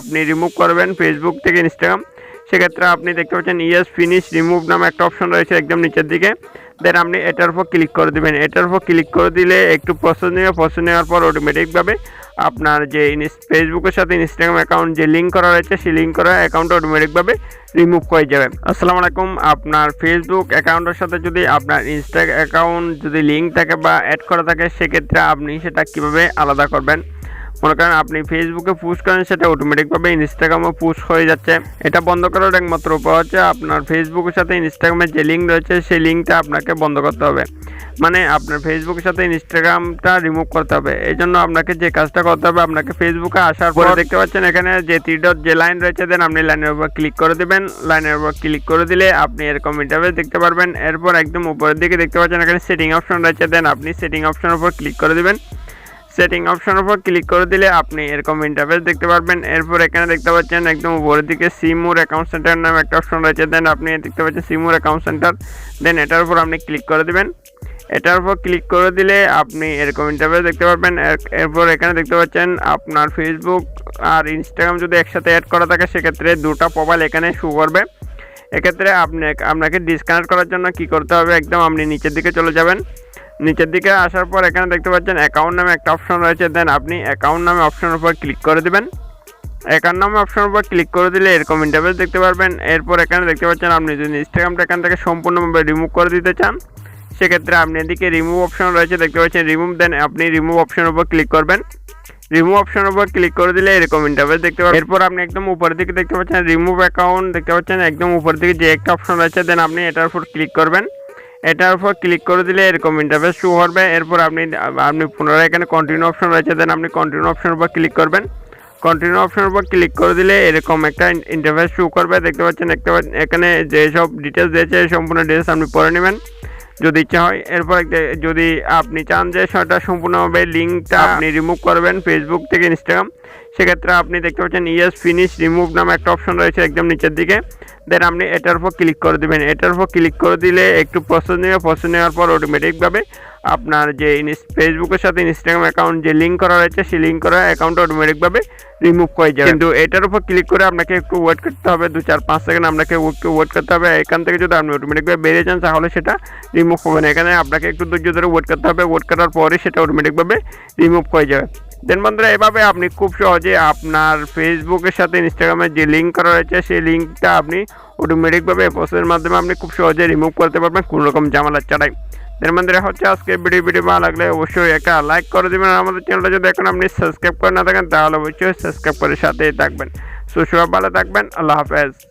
আপনি রিমুভ করবেন ফেসবুক থেকে ইনস্টাগ্রাম সেক্ষেত্রে আপনি দেখতে পাচ্ছেন ইয়েস ফিনিশ রিমুভ নামে একটা অপশন রয়েছে একদম নিচের দিকে। দেন আপনি এটার উপর ক্লিক করে দিবেন। এটার উপর ক্লিক করে দিলে একটু প্রসেস নেবে। প্রসেস নেওয়ার পর অটোমেটিকভাবে আপনার যে ফেসবুকের সাথে ইনস্টাগ্রাম অ্যাকাউন্ট যে লিঙ্ক করা রয়েছে, সেই লিঙ্ক করা অ্যাকাউন্ট অটোমেটিকভাবে রিমুভ হয়ে যাবে। আসসালামু আলাইকুম। আপনার ফেসবুক অ্যাকাউন্টের সাথে যদি আপনার ইনস্টা অ্যাকাউন্ট যদি লিঙ্ক থাকে বা অ্যাড করা থাকে, সেক্ষেত্রে আপনি সেটা কীভাবে আলাদা করবেন? মনে করেন আপনি ফেসবুকে পুশ করেন সেটা অটোমেটিকভাবে ইনস্টাগ্রামে পুশ হয়ে যাচ্ছে। এটা বন্ধ করার একমাত্র উপায় হচ্ছে আপনার ফেসবুকের সাথে ইনস্টাগ্রামের যে লিঙ্ক রয়েছে সেই লিঙ্কটা আপনাকে বন্ধ করতে হবে। মানে আপনার ফেসবুকের সাথে ইনস্টাগ্রামটা রিমুভ করতে হবে। এই জন্য আপনাকে যে কাজটা করতে হবে আপনাকে ফেসবুকে আসার পরে দেখতে পাচ্ছেন এখানে যে থ্রি ডট যে লাইন রয়েছে দেন আপনি লাইনের উপর ক্লিক করে দেবেন। লাইনের উপর ক্লিক করে দিলে আপনি এরকম ইন্টারভেস দেখতে পারবেন। এরপর একদম উপরের দিকে দেখতে পাচ্ছেন এখানে সেটিং অপশন রয়েছে দেন আপনি সেটিং অপশনের উপর ক্লিক করে দেবেন। সেটিং অপশনের উপর ক্লিক করে দিলে আপনি এরকম ইন্টারফেস দেখতে পারবেন। এরপর এখানে দেখতে পাচ্ছেন একদম উপরের দিকে সিমুর অ্যাকাউন্ট সেন্টার নামে একটা অপশন রয়েছে। দেন আপনি দেখতে পাচ্ছেন সিমুর অ্যাকাউন্ট সেন্টার দেন এটার উপর আপনি ক্লিক করে দেবেন। এটার উপর ক্লিক করে দিলে আপনি এরকম ইন্টারফেস দেখতে পারবেন। এরপর এখানে দেখতে পাচ্ছেন আপনার ফেসবুক আর ইনস্টাগ্রাম যদি একসাথে অ্যাড করা থাকে, সেক্ষেত্রে দুটো প্রোফাইল এখানে শো করবে। এক্ষেত্রে আপনি আপনাকে ডিসকানেক্ট করার জন্য কি করতে হবে? একদম আপনি নিচের দিকে চলে যাবেন। নিচের দিকে আসার পর এখানে দেখতে পাচ্ছেন অ্যাকাউন্ট নামে একটা অপশন রয়েছে। দেন আপনি অ্যাকাউন্ট নামে অপশনের উপর ক্লিক করে দেবেন। অ্যাকাউন্ট নামে অপশনের উপর ক্লিক করে দিলে এরকম ইন্টারভেস দেখতে পারবেন। এরপর এখানে দেখতে পাচ্ছেন আপনি যদি ইনস্টাগ্রামটা এখান থেকে সম্পূর্ণভাবে রিমুভ করে দিতে চান, সেক্ষেত্রে আপনি এদিকে রিমুভ অপশন রয়েছে, দেখতে পাচ্ছেন রিমুভ দেন আপনি রিমুভ অপশনের উপর ক্লিক করবেন। রিমুভ অপশনের উপর ক্লিক করে দিলে এরকম ইন্টারভেস দেখতে পাবেন। এরপর আপনি একদম উপরের দিকে দেখতে পাচ্ছেন রিমুভ অ্যাকাউন্ট দেখতে পাচ্ছেন একদম উপরের দিকে যে একটা অপশন রয়েছে দেন আপনি এটার উপর ক্লিক করবেন। এটার উপর ক্লিক করে দিলে এরকম ইন্টারফেস শু করবে এরপর আপনি আপনি পুনরায় এখানে কন্টিনিউ অপশন রয়েছে দেন আপনি কন্টিনিউ অপশনের উপর ক্লিক করবেন। কন্টিনিউ অপশনের উপর ক্লিক করে দিলে এরকম একটা ইন্টারফেস শু করবে। দেখতে পাচ্ছেন দেখতে পাচ্ছেন, এখানে যেসব ডিটেলস দিয়েছে সম্পূর্ণ ডিটেলস আপনি পরে নেবেন। যদি ইচ্ছা হয়। এরপর যদি আপনি চান যে সেটা সম্পূর্ণভাবে লিঙ্কটা আপনি রিমুভ করবেন ফেসবুক থেকে ইনস্টাগ্রাম সেক্ষেত্রে আপনি দেখতে পাচ্ছেন ইয়েস ফিনিশ রিমুভ নামে একটা অপশন রয়েছে একদম নিচের দিকে। দেন আপনি এটার উপর ক্লিক করে দেবেন। এটার উপর ক্লিক করে দিলে একটু প্রসেস নেবে। প্রসেস নেওয়ার পর অটোমেটিকভাবে আপনার যে ফেসবুকের সাথে ইনস্টাগ্রাম অ্যাকাউন্ট যে লিঙ্ক করা রয়েছে, সেই লিঙ্ক করা অ্যাকাউন্ট অটোমেটিকভাবে রিমুভ হয়ে যাবে। কিন্তু এটার উপর ক্লিক করে আপনাকে একটু ওয়েট করতে হবে, দু চার পাঁচ সেকেন্ড আপনাকে একটু ওয়েট করতে হবে। এখান থেকে যদি আপনি অটোমেটিকভাবে বেরিয়ে যান, তাহলে সেটা রিমুভ হবে না। এখানে আপনাকে একটু ধৈর্য ধরে ওয়েট করতে হবে। ওয়েট করার পরে সেটা অটোমেটিকভাবে রিমুভ হয়ে যাবে। দেন বন্ধুরা, এভাবে আপনি খুব সহজে আপনার ফেসবুকের সাথে ইনস্টাগ্রামের যে লিঙ্ক করা রয়েছে, সেই লিঙ্কটা আপনি অটোমেটিকভাবে প্রসেসের মাধ্যমে আপনি খুব সহজে রিমুভ করতে পারবেন। কোনো রকম ঝামেলা ছাড়াই। দেন মধ্যে হচ্ছে আজকে ভিডিও ভিডিও ভালো লাগলে অবশ্যই একটা লাইক করে দেবেন আমাদের চ্যানেলটা যদি এখন আপনি সাবস্ক্রাইব করে না থাকেন তাহলে অবশ্যই সাবস্ক্রাইব করে সাথেই থাকবেন সুস্থ ভালো থাকবেন আল্লাহ হাফেজ